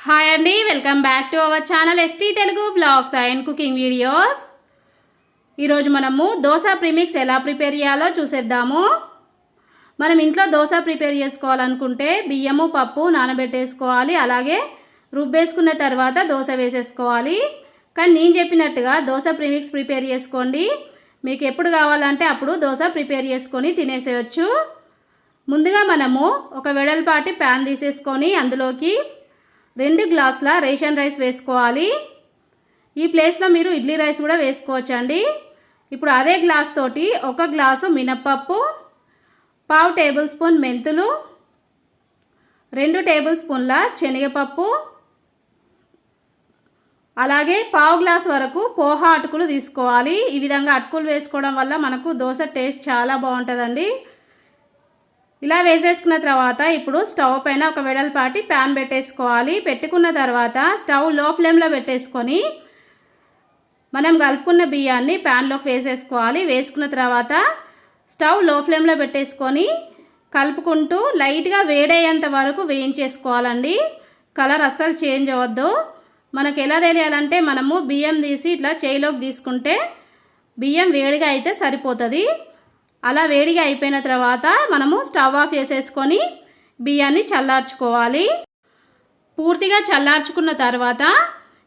Hi అండి welcome back to our channel ST Telugu blogs and cooking videos ఈరోజు మనము dosa premix ఎలా prepare చేయాలో చూసేద్దాము. మనం ఇంట్లో దోశ ప్రిపేర్ చేసుకోవాలనుకుంటే బియ్యము పప్పు నానబెట్టేసుకోవాలి. అలాగే రుబ్బేసుకున్న తర్వాత దోశ వేసేసుకోవాలి. కానీ నేను చెప్పినట్టుగా దోశ ప్రీమిక్స్ ప్రిపేర్ చేసుకోండి. మీకు ఎప్పుడు కావాలంటే అప్పుడు దోశ ప్రిపేర్ చేసుకొని తినేసేయచ్చు. ముందుగా మనము ఒక వెడల్పాటి ప్యాన్ తీసేసుకొని అందులోకి రెండు గ్లాసుల రేషన్ రైస్ వేసుకోవాలి. ఈ ప్లేస్లో మీరు ఇడ్లీ రైస్ కూడా వేసుకోవచ్చండి. ఇప్పుడు అదే గ్లాస్ తోటి ఒక గ్లాసు మినప్పప్పు పావు టేబుల్ స్పూన్ మెంతులు రెండు టేబుల్ స్పూన్ల శనగపప్పు అలాగే పావు గ్లాస్ వరకు పోహా అటుకులు తీసుకోవాలి. ఈ విధంగా అటుకులు వేసుకోవడం వల్ల మనకు దోశ టేస్ట్ చాలా బాగుంటుందండి. ఇలా వేసేసుకున్న తర్వాత ఇప్పుడు స్టవ్ పైన ఒక వెడల్పాటి ప్యాన్ పెట్టేసుకోవాలి. పెట్టుకున్న తర్వాత స్టవ్లో ఫ్లేమ్లో పెట్టేసుకొని మనం కలుపుకున్న బియ్యాన్ని ప్యాన్లోకి వేసేసుకోవాలి. వేసుకున్న తర్వాత స్టవ్లో ఫ్లేమ్లో పెట్టేసుకొని కలుపుకుంటూ లైట్గా వేడయ్యేంత వరకు వేయించేసుకోవాలండి. కలర్ అస్సలు చేంజ్ అవ్వద్దు. మనకు ఎలా తెలియాలంటే మనము బియ్యం తీసి ఇట్లా చేయిలోకి తీసుకుంటే బియ్యం వేడిగా అయితే సరిపోతుంది. అలా వేడిగా అయిపోయిన తర్వాత మనము స్టవ్ ఆఫ్ చేసేసుకొని బియ్యాన్ని చల్లార్చుకోవాలి. పూర్తిగా చల్లార్చుకున్న తర్వాత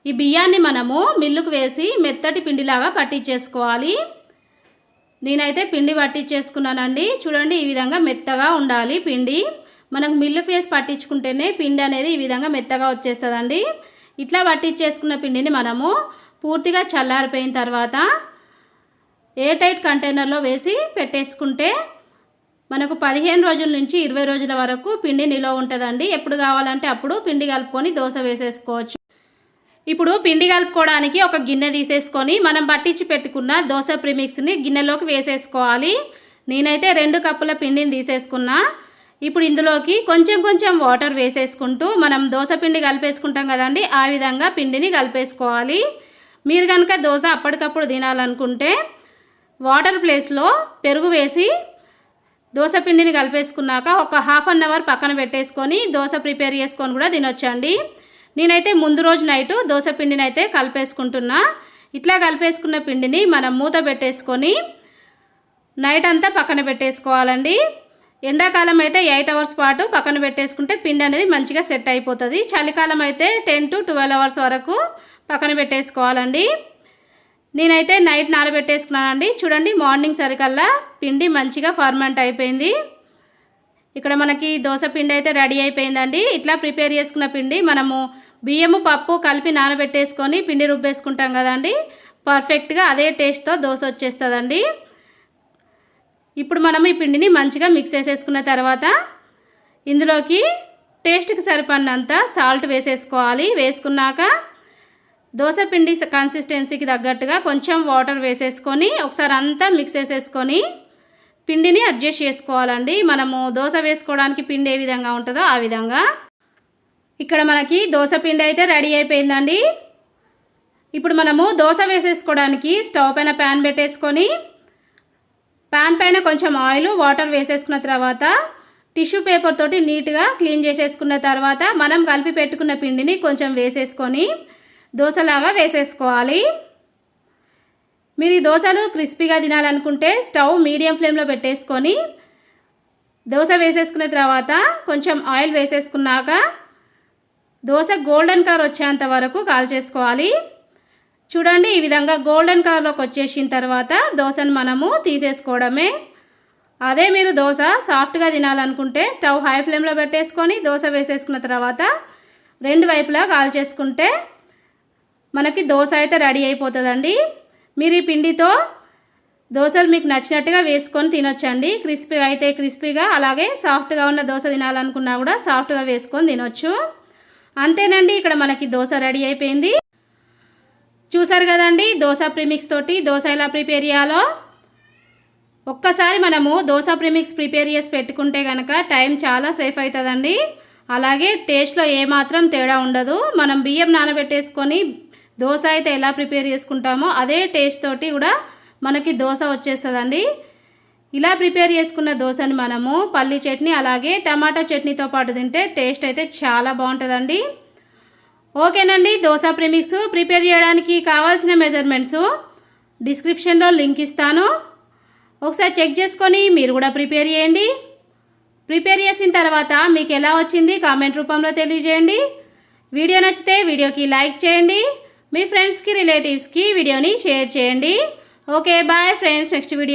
ఈ బియ్యాన్ని మనము మిల్లుకు వేసి మెత్తటి పిండిలాగా పట్టించేసుకోవాలి. నేనైతే పిండి పట్టించేసుకున్నానండి. చూడండి ఈ విధంగా మెత్తగా ఉండాలి పిండి. మనకు మిల్లుకు వేసి పట్టించుకుంటేనే పిండి అనేది ఈ విధంగా మెత్తగా వచ్చేస్తుందండి. ఇట్లా పట్టించేసుకున్న పిండిని మనము పూర్తిగా చల్లారిపోయిన తర్వాత ఏ టైట్ కంటైనర్లో వేసి పెట్టేసుకుంటే మనకు పదిహేను రోజుల నుంచి ఇరవై రోజుల వరకు పిండి నిల్వ ఉంటుందండి. ఎప్పుడు కావాలంటే అప్పుడు పిండి కలుపుకొని దోశ వేసేసుకోవచ్చు. ఇప్పుడు పిండి కలుపుకోవడానికి ఒక గిన్నె తీసేసుకొని మనం పట్టించి పెట్టుకున్న దోశ ప్రిమిక్స్ని గిన్నెలోకి వేసేసుకోవాలి. నేనైతే రెండు కప్పుల పిండిని తీసేసుకున్నా. ఇప్పుడు ఇందులోకి కొంచెం కొంచెం వాటర్ వేసేసుకుంటూ మనం దోశ పిండి కలిపేసుకుంటాం కదండి ఆ విధంగా పిండిని కలిపేసుకోవాలి. మీరు కనుక దోశ అప్పటికప్పుడు తినాలనుకుంటే వాటర్ ప్లేస్లో పెరుగు వేసి దోశ పిండిని కలిపేసుకున్నాక ఒక హాఫ్ అన్ అవర్ పక్కన పెట్టేసుకొని దోశ ప్రిపేర్ చేసుకొని కూడా తినొచ్చండి. నేనైతే ముందు రోజు నైట్ దోశ పిండిని అయితే కలిపేసుకుంటున్నా. ఇట్లా కలిపేసుకున్న పిండిని మనం మూత పెట్టేసుకొని నైట్ అంతా పక్కన పెట్టేసుకోవాలండి. ఎండాకాలం అయితే ఎయిట్ అవర్స్ పాటు పక్కన పెట్టేసుకుంటే పిండి అనేది మంచిగా సెట్ అయిపోతుంది. చలికాలం అయితే టెన్ టు ట్వెల్వ్ అవర్స్ వరకు పక్కన పెట్టేసుకోవాలండి. నేనైతే నైట్ నానబెట్టేసుకున్నానండి. చూడండి మార్నింగ్ సరికల్లా పిండి మంచిగా ఫర్మెంట్ అయిపోయింది. ఇక్కడ మనకి దోశ పిండి అయితే రెడీ అయిపోయిందండి. ఇట్లా ప్రిపేర్ చేసుకున్న పిండి మనము బియ్యము పప్పు కలిపి నానబెట్టేసుకొని పిండి రుబ్బేసుకుంటాం కదండి. పర్ఫెక్ట్గా అదే టేస్ట్తో దోశ వచ్చేస్తుందండి. ఇప్పుడు మనం ఈ పిండిని మంచిగా మిక్స్ చేసేసుకున్న తర్వాత ఇందులోకి టేస్ట్కి సరిపడినంత సాల్ట్ వేసేసుకోవాలి. వేసుకున్నాక దోశ పిండి కన్సిస్టెన్సీకి తగ్గట్టుగా కొంచెం వాటర్ వేసేసుకొని ఒకసారి అంతా మిక్స్ చేసేసుకొని పిండిని అడ్జస్ట్ చేసుకోవాలండి. మనము దోశ వేసుకోవడానికి పిండి ఏ విధంగా ఉంటుందో ఆ విధంగా. ఇక్కడ మనకి దోశ పిండి అయితే రెడీ అయిపోయిందండి. ఇప్పుడు మనము దోశ వేసేసుకోవడానికి స్టవ్ పైన ప్యాన్ పెట్టేసుకొని ప్యాన్ పైన కొంచెం ఆయిల్ వాటర్ వేసేసుకున్న తర్వాత టిష్యూ పేపర్ తోటి నీట్గా క్లీన్ చేసేసుకున్న తర్వాత మనం కలిపి పెట్టుకున్న పిండిని కొంచెం వేసేసుకొని దోశలాగా వేసేసుకోవాలి. మీరు ఈ దోశలు క్రిస్పీగా తినాలనుకుంటే స్టవ్ మీడియం ఫ్లేమ్లో పెట్టేసుకొని దోశ వేసేసుకున్న తర్వాత కొంచెం ఆయిల్ వేసేసుకున్నాక దోశ గోల్డెన్ కలర్ వచ్చేంత వరకు కాల్చేసుకోవాలి చూడండి ఈ విధంగా గోల్డెన్ కలర్లోకి వచ్చేసిన తర్వాత దోశను మనము తీసేసుకోవడమే. అదే మీరు దోశ సాఫ్ట్గా తినాలనుకుంటే స్టవ్ హై ఫ్లేమ్లో పెట్టేసుకొని దోశ వేసేసుకున్న తర్వాత రెండు వైపులా కాల్చేసుకుంటే మనకి దోశ అయితే రెడీ అయిపోతుందండి. మీరు ఈ పిండితో దోశలు మీకు నచ్చినట్టుగా వేసుకొని తినొచ్చండి. క్రిస్పీగా అయితే క్రిస్పీగా అలాగే సాఫ్ట్గా ఉన్న దోశ తినాలనుకున్నా కూడా సాఫ్ట్గా వేసుకొని తినొచ్చు. అంతేనండి ఇక్కడ మనకి దోశ రెడీ అయిపోయింది. చూసారు కదండి దోశ ప్రిమిక్స్ తోటి దోశ ఎలా ప్రిపేర్ చేయాలో? ఒక్కసారి మనము దోశ ప్రిమిక్స్ ప్రిపేర్ చేసి పెట్టుకుంటే కనుక టైం చాలా సేఫ్ అవుతుందండి అలాగే టేస్ట్లో ఏమాత్రం తేడా ఉండదు. మనం బియ్యం నానబెట్టేసుకొని దోశ అయితే ఎలా ప్రిపేర్ చేసుకుంటామో అదే టేస్ట్ తోటి కూడా మనకి దోశ వచ్చేస్తుందండి. ఇలా ప్రిపేర్ చేసుకున్న దోశని మనము పల్లి చట్నీ అలాగే టమాటా చట్నీతో పాటు తింటే టేస్ట్ అయితే చాలా బాగుంటుందండి. ఓకేనండి దోశ ప్రిమిక్స్ ప్రిపేర్ చేయడానికి కావాల్సిన మెజర్మెంట్స్ డిస్క్రిప్షన్లో లింక్ ఇస్తాను. ఒకసారి చెక్ చేసుకొని మీరు కూడా ప్రిపేర్ చేయండి. ప్రిపేర్ చేసిన తర్వాత మీకు ఎలా వచ్చింది కామెంట్ రూపంలో తెలియజేయండి. వీడియో నచ్చితే వీడియోకి లైక్ చేయండి. మీ ఫ్రెండ్స్కి రిలేటివ్స్కి వీడియోని షేర్ చేయండి. Okay bye friends next video